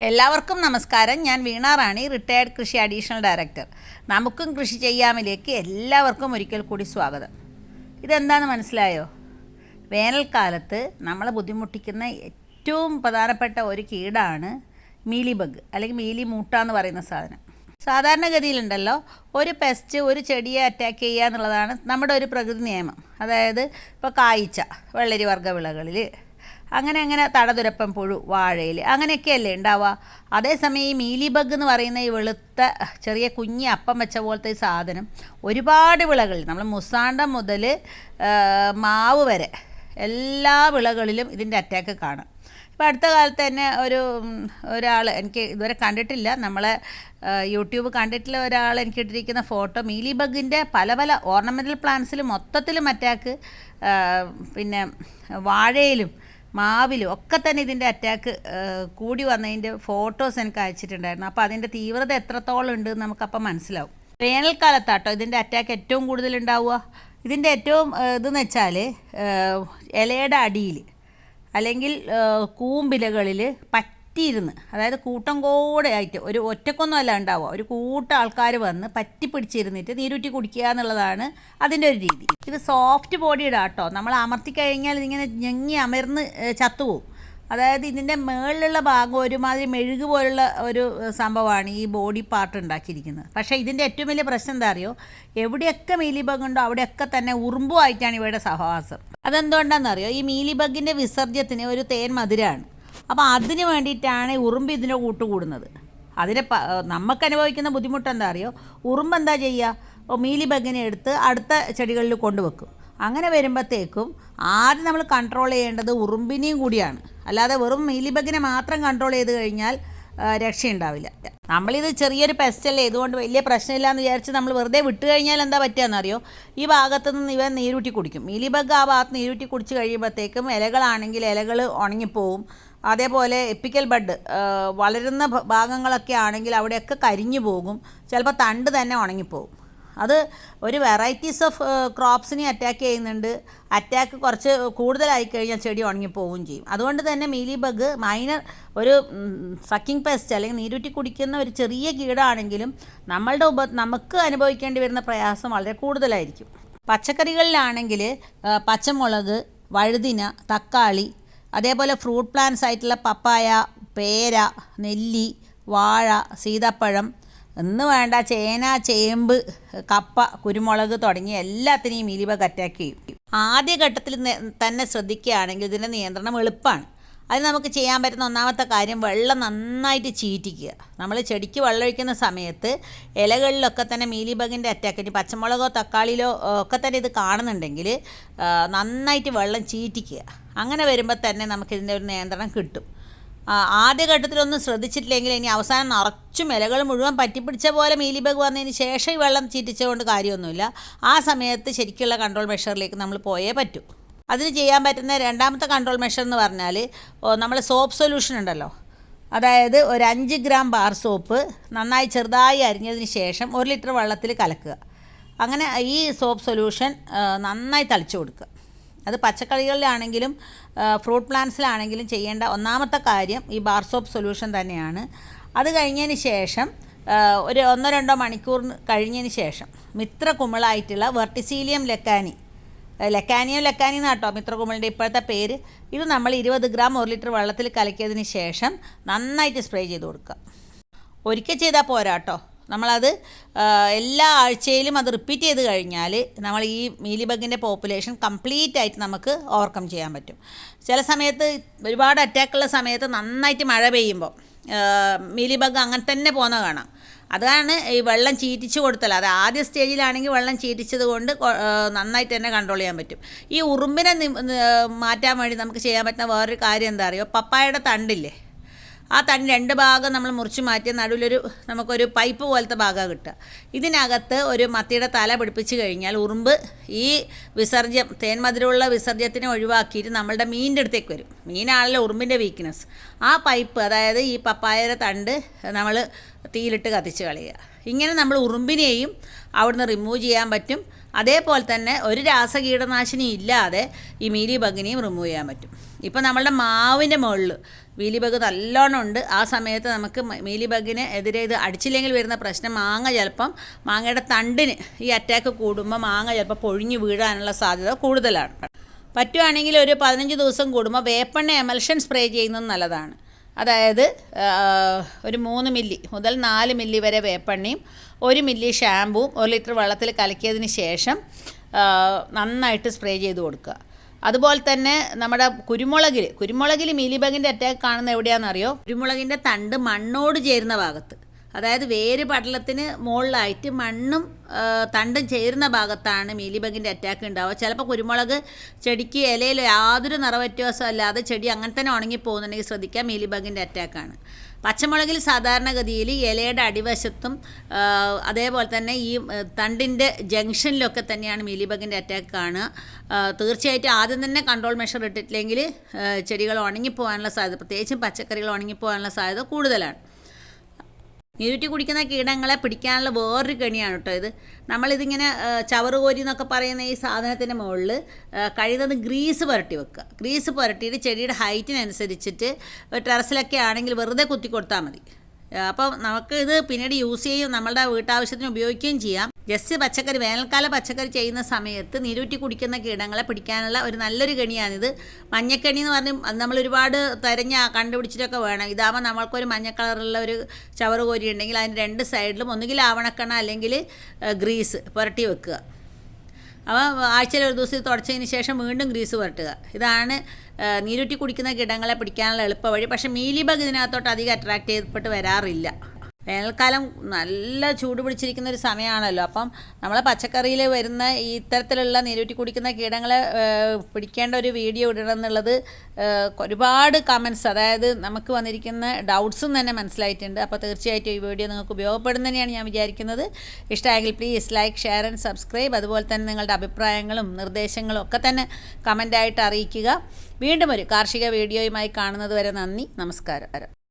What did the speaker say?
എല്ലാവർക്കും നമസ്കാരം. ഞാൻ വീണ റാണി റിട്ടയർഡ് കൃഷി അഡീഷണൽ ഡയറക്ടർ നമുക്കും കൃഷി ചെയ്യാമിലേക്ക് എല്ലാവർക്കും ഒരിക്കൽ കൂടി സ്വാഗതം. ഇതെന്താണെന്ന് മനസ്സിലായോ? വേനൽക്കാലത്ത് നമ്മളെ ബുദ്ധിമുട്ടിക്കുന്ന ഏറ്റവും പ്രധാനപ്പെട്ട ഒരു കീടാണ് മീലി ബഗ് അല്ലെങ്കിൽ മീലി മൂട്ട എന്ന് പറയുന്ന സാധനം. സാധാരണഗതിയിലുണ്ടല്ലോ ഒരു പെസ്റ്റ് ഒരു ചെടിയെ അറ്റാക്ക് ചെയ്യുക എന്നുള്ളതാണ് നമ്മുടെ ഒരു പ്രകൃതി നിയമം. അതായത് ഇപ്പോൾ കായ്ച്ച വെള്ളരി വർഗ വിളകളിൽ അങ്ങനെ അങ്ങനെ തടതുരപ്പൻ പുഴു വാഴയിൽ അങ്ങനെയൊക്കെയല്ലേ ഉണ്ടാവുക. അതേസമയം ഈ മീലി ബഗ് എന്ന് പറയുന്ന ഈ വെളുത്ത ചെറിയ കുഞ്ഞി അപ്പം വെച്ച പോലത്തെ ഈ സാധനം ഒരുപാട് വിളകളിൽ നമ്മൾ മുസാണ്ടം മുതൽ മാവ് വരെ എല്ലാ വിളകളിലും ഇതിന്റെ അറ്റാക്ക് കാണും. ഇപ്പോൾ അടുത്ത കാലത്ത് തന്നെ ഒരു ഒരാൾ എനിക്ക് ഇതുവരെ കണ്ടിട്ടില്ല. നമ്മളെ യൂട്യൂബ് കണ്ടിട്ടുള്ള ഒരാൾ എനിക്ക് ഇട്ടിരിക്കുന്ന ഫോട്ടോ മീലി ബഗിന്റെ പല പല ഓർണമെന്റൽ പ്ലാന്റ്സിലും മൊത്തത്തിലും അറ്റാക്ക് പിന്നെ വാഴയിലും മാവിലും ഒക്കെ തന്നെ ഇതിന്റെ അറ്റാക്ക് കൂടി വന്നതിന്റെ ഫോട്ടോസ് എനിക്ക് അയച്ചിട്ടുണ്ടായിരുന്നു. അപ്പോൾ അതിന്റെ തീവ്രത എത്രത്തോളം ഉണ്ട് നമുക്കപ്പം മനസ്സിലാവും. വേനൽക്കാലത്താട്ടോ ഇതിന്റെ അറ്റാക്ക് ഏറ്റവും കൂടുതൽ ഉണ്ടാവുക? ഇതിന്റെ ഏറ്റവും ഇതെന്ന് വെച്ചാൽ ഇലയുടെ അടിയിൽ അല്ലെങ്കിൽ കൂമ്പിലകളിൽ കൂമ്പിലകളിൽ പറ്റിയിരുന്ന്. അതായത് കൂട്ടം കൂടെ ആയിട്ട് ഒരു ഒറ്റക്കൊന്നും അല്ല ഉണ്ടാവുക. ഒരു കൂട്ടം ആൾക്കാർ വന്ന് പറ്റി പിടിച്ചിരുന്നിട്ട് നീരൂറ്റി കുടിക്കുക എന്നുള്ളതാണ് അതിന്റെ ഒരു രീതി. ഇത് സോഫ്റ്റ് ബോഡിയുടെ ആട്ടോ. നമ്മൾ അമർത്തി കഴിഞ്ഞാൽ ഇതിങ്ങനെ ഞെങ്ങി അമർന്ന് ചത്തുപോകും അതായത് ഇതിന്റെ മുകളിലുള്ള ഭാഗം ഒരുമാതിരി മെഴുക് പോലുള്ള ഒരു സംഭവമാണ് ഈ ബോഡി പാർട്ട് ഉണ്ടാക്കിയിരിക്കുന്നത്. പക്ഷേ ഇതിന്റെ ഏറ്റവും വലിയ പ്രശ്നം എന്താ അറിയോ? എവിടെയൊക്കെ മീലിബഗ് ഉണ്ടോ അവിടെയൊക്കെ തന്നെ ഉറുമ്പുമായിട്ടാണ് ഇവയുടെ സഹവാസം. അതെന്തുകൊണ്ടാണെന്നറിയോ? ഈ മീലിബഗിന്റെ വിസർജ്യത്തിന് ഒരു തേൻ മധുരമാണ്. അപ്പോൾ അതിന് വേണ്ടിയിട്ടാണ് ഉറുമ്പ് ഇതിന്റെ കൂട്ടുകൂടുന്നത്. അതിനെ നമുക്ക് അനുഭവിക്കുന്ന ബുദ്ധിമുട്ട് എന്താ അറിയോ ഉറുമ്പ് എന്താ ചെയ്യുക മീലി ബഗിനെ എടുത്ത് അടുത്ത ചെടികളിൽ കൊണ്ടുവെക്കും. അങ്ങനെ വരുമ്പോഴത്തേക്കും ആദ്യം നമ്മൾ കൺട്രോൾ ചെയ്യേണ്ടത് ഉറുമ്പിനെയും കൂടിയാണ്. അല്ലാതെ വെറും മീലി ബഗിനെ മാത്രം കൺട്രോൾ ചെയ്ത് കഴിഞ്ഞാൽ രക്ഷയുണ്ടാവില്ല. നമ്മളിത് ചെറിയൊരു പെസ്റ്റല്ലേ ഇതുകൊണ്ട് വലിയ പ്രശ്നമില്ല എന്ന് വിചാരിച്ച് നമ്മൾ വെറുതെ വിട്ട് കഴിഞ്ഞാൽ എന്താ പറ്റുകയെന്നറിയോ ഈ ഭാഗത്തു നിന്ന് ഇവ നീരൂറ്റി കുടിക്കും. മീലി ബഗ് ആ ഭാഗത്ത് നീരൂറ്റി കുടിച്ച് കഴിയുമ്പോഴത്തേക്കും ഇലകളാണെങ്കിൽ ഇലകൾ ഉണങ്ങിപ്പോവും. അതേപോലെ എപ്പിക്കൽ ബഡ് വളരുന്ന ഭാഗങ്ങളൊക്കെ ആണെങ്കിൽ അവിടെയൊക്കെ കരിഞ്ഞു പോകും. ചിലപ്പോൾ തണ്ട് തന്നെ ഉണങ്ങിപ്പോകും അത് ഒരു വെറൈറ്റീസ് ഓഫ് ക്രോപ്സിനെ അറ്റാക്ക് ചെയ്യുന്നുണ്ട്. അറ്റാക്ക് കുറച്ച് കൂടുതലായി കഴിഞ്ഞാൽ ചെടി ഉണങ്ങിപ്പോവുകയും ചെയ്യും. അതുകൊണ്ട് തന്നെ മീലി ബഗ് മൈനർ ഒരു സക്കിംഗ് പെസ്റ്റ് അല്ലെങ്കിൽ നീരൂറ്റി കുടിക്കുന്ന ഒരു ചെറിയ കീടാണെങ്കിലും നമ്മളുടെ ഉപ നമുക്ക് അനുഭവിക്കേണ്ടി വരുന്ന പ്രയാസം വളരെ കൂടുതലായിരിക്കും. പച്ചക്കറികളിലാണെങ്കിൽ പച്ചമുളക് വഴുതിന തക്കാളി അതേപോലെ ഫ്രൂട്ട് പ്ലാന്റ്സ് ആയിട്ടുള്ള പപ്പായ പേര നെല്ലി വാഴ സീതപ്പഴം എന്ന് വേണ്ട ചേന ചേമ്പ് കപ്പ കുരുമുളക് തുടങ്ങിയ എല്ലാത്തിനെയും ഇലിവ അറ്റാക്ക് ചെയ്യും ആദ്യഘട്ടത്തിൽ തന്നെ ശ്രദ്ധിക്കുകയാണെങ്കിൽ ഇതിന്റെ നിയന്ത്രണം എളുപ്പമാണ്. അത് നമുക്ക് ചെയ്യാൻ പറ്റുന്ന ഒന്നാമത്തെ കാര്യം വെള്ളം നന്നായിട്ട് ചീറ്റിക്കുക. നമ്മൾ ചെടിക്ക് വെള്ളമൊഴിക്കുന്ന സമയത്ത് ഇലകളിലൊക്കെ തന്നെ മീലിബഗിന്റെ അറ്റാക്ക് ഇനി പച്ചമുളകോ തക്കാളിയിലോ ഒക്കെ തന്നെ ഇത് കാണുന്നുണ്ടെങ്കിൽ നന്നായിട്ട് വെള്ളം ചീറ്റിക്കുക. അങ്ങനെ വരുമ്പോൾ തന്നെ നമുക്കിതിന്റെ ഒരു നിയന്ത്രണം കിട്ടും. ആദ്യഘട്ടത്തിലൊന്നും ശ്രദ്ധിച്ചിട്ടില്ലെങ്കിൽ ഇനി അവസാനം നിറച്ചും ഇലകൾ മുഴുവൻ പറ്റിപ്പിടിച്ച പോലെ മീലിബഗ് വന്നതിന് ശേഷം ഈ വെള്ളം ചീറ്റിച്ചുകൊണ്ട് കാര്യമൊന്നുമില്ല. ആ സമയത്ത് ശരിക്കുള്ള കൺട്രോൾ മെഷറിലേക്ക് നമ്മൾ പോയേ പറ്റൂ. അതിന് ചെയ്യാൻ പറ്റുന്ന രണ്ടാമത്തെ കൺട്രോൾ മെഷർ എന്ന് പറഞ്ഞാൽ നമ്മൾ സോപ്പ് സൊല്യൂഷൻ ഉണ്ടല്ലോ. അതായത് ഒരു അഞ്ച് ഗ്രാം ബാർ സോപ്പ് നന്നായി ചെറുതായി അരിഞ്ഞതിന് ശേഷം ഒരു ലിറ്റർ വെള്ളത്തിൽ കലക്കുക. അങ്ങനെ ഈ സോപ്പ് സൊല്യൂഷൻ നന്നായി തളിച്ചു കൊടുക്കുക. അത് പച്ചക്കറികളിലാണെങ്കിലും ഫ്രൂട്ട് പ്ലാന്റ്സിലാണെങ്കിലും ചെയ്യേണ്ട ഒന്നാമത്തെ കാര്യം ഈ ബാർ സോപ്പ് സൊല്യൂഷൻ തന്നെയാണ്. അത് കഴിഞ്ഞതിന് ശേഷം ഒരു ഒന്നോ രണ്ടോ മണിക്കൂർ കഴിഞ്ഞതിന് ശേഷം മിത്ര കുമിളായിട്ടുള്ള വെർട്ടിസീലിയം ലെക്കാനി ലെക്കാനിയോ ലെക്കാനി എന്നാട്ടോ മിത്ര കുമിളിന്റെ ഇപ്പോഴത്തെ പേര്. ഇത് നമ്മൾ ഇരുപത് ഗ്രാം ഒരു ലിറ്റർ വെള്ളത്തിൽ കലക്കിയതിന് ശേഷം നന്നായിട്ട് സ്പ്രേ ചെയ്ത് കൊടുക്കുക. ഒരിക്കൽ ചെയ്താൽ പോരാ കേട്ടോ നമ്മളത് എല്ലാ ആഴ്ചയിലും അത് റിപ്പീറ്റ് ചെയ്ത് കഴിഞ്ഞാൽ നമ്മൾ ഈ മീലിബഗിന്റെ പോപ്പുലേഷൻ കംപ്ലീറ്റ് ആയിട്ട് നമുക്ക് ഓവർകം ചെയ്യാൻ പറ്റും. ചില സമയത്ത് ഒരുപാട് അറ്റാക്കുള്ള സമയത്ത് നന്നായിട്ട് മഴ പെയ്യുമ്പോൾ മീലിബഗ് അങ്ങനെ തന്നെ പോകുന്ന കാണാം. അതാണ് ഈ വെള്ളം ചീറ്റിച്ച് കൊടുത്താൽ അത് ആദ്യ സ്റ്റേജിലാണെങ്കിൽ വെള്ളം ചീറ്റിച്ചത് കൊണ്ട് നന്നായിട്ട് തന്നെ കൺട്രോൾ ചെയ്യാൻ പറ്റും. ഈ ഉറുമ്പിനെ മാറ്റാൻ വേണ്ടി നമുക്ക് ചെയ്യാൻ പറ്റുന്ന വേറൊരു കാര്യം എന്താ അറിയുമോ പപ്പായയുടെ തണ്ടില്ലേ? ആ തണ്ട് രണ്ട് ഭാഗം നമ്മൾ മുറിച്ച് മാറ്റി നടുവിലൊരു നമുക്കൊരു പൈപ്പ് പോലത്തെ ഭാഗം കിട്ടുക. ഇതിനകത്ത് ഒരു മത്തിയുടെ തല പിടിപ്പിച്ച് കഴിഞ്ഞാൽ ഉറുമ്പ് ഈ വിസർജ്യം തേൻമധുരമുള്ള വിസർജ്യത്തിനെ ഒഴിവാക്കിയിട്ട് നമ്മളുടെ മീനിന്റെ അടുത്തേക്ക് വരും. മീനാണല്ലോ ഉറുമ്പിന്റെ വീക്ക്നെസ് ആ പൈപ്പ് അതായത് ഈ പപ്പായയുടെ തണ്ട് നമ്മൾ തീയിലിട്ട് കത്തിച്ച് കളയുക. ഇങ്ങനെ നമ്മൾ ഉറുമ്പിനെയും അവിടുന്ന് റിമൂവ് ചെയ്യാൻ പറ്റും. അതേപോലെ തന്നെ ഒരു രാസകീടനാശിനി ഇല്ലാതെ ഈ മീലി ബഗിനെയും റിമൂവ് ചെയ്യാൻ പറ്റും. ഇപ്പോൾ നമ്മളുടെ മാവിന്റെ മുകളിൽ മീലിബഗ് നല്ലോണം ഉണ്ട്. ആ സമയത്ത് നമുക്ക് മീലി ബഗിന് എതിരെ ഇത് അടിച്ചില്ലെങ്കിൽ വരുന്ന പ്രശ്നം മാങ്ങ ചിലപ്പം മാങ്ങയുടെ തണ്ടിന് ഈ അറ്റാക്ക് കൂടുമ്പോൾ മാങ്ങ ചിലപ്പോൾ പൊഴിഞ്ഞു വീഴാനുള്ള സാധ്യത കൂടുതലാണ്. പറ്റുവാണെങ്കിൽ ഒരു പതിനഞ്ച് ദിവസം കൂടുമ്പോൾ വേപ്പെണ്ണ എമൽഷൻ സ്പ്രേ ചെയ്യുന്നത് നല്ലതാണ്. അതായത് ഒരു മൂന്ന് മില്ലി മുതൽ നാല് മില്ലി വരെ വേപ്പെണ്ണയും ഒരു മില്ലി ഷാമ്പുവും ഒരു ലിറ്റർ വെള്ളത്തിൽ കലക്കിയതിന് ശേഷം നന്നായിട്ട് സ്പ്രേ ചെയ്ത് കൊടുക്കുക. അതുപോലെ തന്നെ നമ്മുടെ കുരുമുളകിൽ കുരുമുളകിൽ മീലിബഗിന്റെ അറ്റാക്ക് കാണുന്ന എവിടെയാണെന്നറിയോ? കുരുമുളകിന്റെ തണ്ട് മണ്ണോട് ചേരുന്ന ഭാഗത്ത്. അതായത് വേര് പടലത്തിന് മുകളിലായിട്ട് മണ്ണും തണ്ടും ചേരുന്ന ഭാഗത്താണ് മീലിബഗിന്റെ അറ്റാക്ക് ഉണ്ടാവുക. ചിലപ്പോൾ കുരുമുളക് ചെടിക്ക് ഇലയിൽ യാതൊരു നിറവ്യത്യാസം അല്ലാതെ ചെടി അങ്ങനെ തന്നെ ഉണങ്ങി പോകുന്നുണ്ടെങ്കിൽ ശ്രദ്ധിക്കുക മീലിബഗിന്റെ അറ്റാക്കാണ് പച്ചമുളകിൽ സാധാരണഗതിയിൽ ഇലയുടെ അടിവശത്തും അതേപോലെ തന്നെ ഈ തണ്ടിന്റെ ജംഗ്ഷനിലൊക്കെ തന്നെയാണ് മീലിബഗിന്റെ അറ്റാക്ക് കാണുക. തീർച്ചയായിട്ടും ആദ്യം തന്നെ കൺട്രോൾ മെഷർ ഇട്ടിട്ടില്ലെങ്കിൽ ചെടികൾ ഉണങ്ങിപ്പോകാനുള്ള സാധ്യത പ്രത്യേകിച്ചും പച്ചക്കറികൾ ഉണങ്ങിപ്പോകാനുള്ള സാധ്യത കൂടുതലാണ്. നീരുറ്റി കുടിക്കുന്ന കീടങ്ങളെ പിടിക്കാനുള്ള വേറൊരു കെണിയാണ് കേട്ടോ ഇത്. നമ്മളിതിങ്ങനെ ചവറുകോരി ചവറ് കോരി എന്നൊക്കെ പറയുന്ന ഈ സാധനത്തിന്റെ മുകളിൽ കഴിയുന്നത് ഗ്രീസ് പുരട്ടി വെക്കുക. ഗ്രീസ് പുരട്ടിയിട്ട് ചെടിയുടെ ഹൈറ്റിനനുസരിച്ചിട്ട് ടെറസിലൊക്കെ ആണെങ്കിൽ വെറുതെ കുത്തി കൊടുത്താൽ മതി. അപ്പം നമുക്ക് ഇത് പിന്നീട് യൂസ് ചെയ്യും നമ്മളുടെ വീട്ടാവശ്യത്തിന് ഉപയോഗിക്കുകയും ചെയ്യാം. ജസ്റ്റ് പച്ചക്കറി വേനൽക്കാല പച്ചക്കറി ചെയ്യുന്ന സമയത്ത് നീരൂറ്റി കുടിക്കുന്ന കീടങ്ങളെ പിടിക്കാനുള്ള ഒരു നല്ലൊരു കെണിയാണിത്. മഞ്ഞക്കെണി എന്ന് പറഞ്ഞ് നമ്മൾ ഒരുപാട് തിരഞ്ഞ് കണ്ടുപിടിച്ചിട്ടൊക്കെ വേണം. ഇതാകുമ്പോൾ നമ്മൾക്കൊരു മഞ്ഞ കളറുള്ള ഒരു ചവറ് കോരി ഉണ്ടെങ്കിൽ അതിന്റെ രണ്ട് സൈഡിലും ഒന്നുകിൽ ആവണക്കണ അല്ലെങ്കിൽ ഗ്രീസ് പുരട്ടി വെക്കുക. അപ്പോൾ ആഴ്ചയിൽ ഒരു ദിവസം തുടച്ചതിന് ശേഷം വീണ്ടും ഗ്രീസ് പുരട്ടുക. ഇതാണ് നീരുറ്റി കുടിക്കുന്ന കിടങ്ങളെ പിടിക്കാനുള്ള എളുപ്പ വഴി പക്ഷേ മീലിബഗ് ഇതിനകത്തോട്ട് അധികം അട്രാക്റ്റ് ചെയ്യപ്പെട്ട് വരാറില്ല. വേനൽക്കാലം നല്ല ചൂട് പിടിച്ചിരിക്കുന്ന ഒരു സമയമാണല്ലോ. അപ്പം നമ്മളെ പച്ചക്കറിയിൽ വരുന്ന ഈ ഇത്തരത്തിലുള്ള നീരൂറ്റി കുടിക്കുന്ന കീടങ്ങളെ പിടിക്കേണ്ട ഒരു വീഡിയോ ഇടണം എന്നുള്ളത് ഒരുപാട് കമൻസ് അതായത് നമുക്ക് വന്നിരിക്കുന്ന ഡൗട്ട്സും തന്നെ മനസ്സിലായിട്ടുണ്ട്. അപ്പോൾ തീർച്ചയായിട്ടും ഈ വീഡിയോ നിങ്ങൾക്ക് ഉപയോഗപ്പെടുന്നതന്നെയാണ് ഞാൻ വിചാരിക്കുന്നത്. ഇഷ്ടമായെങ്കിൽ please like share and subscribe അതുപോലെ തന്നെ നിങ്ങളുടെ അഭിപ്രായങ്ങളും നിർദ്ദേശങ്ങളും ഒക്കെ തന്നെ കമന്റായിട്ട് അറിയിക്കുക. വീണ്ടും ഒരു കാർഷിക വീഡിയോയുമായി കാണുന്നത് വരെ നന്ദി. നമസ്കാരം.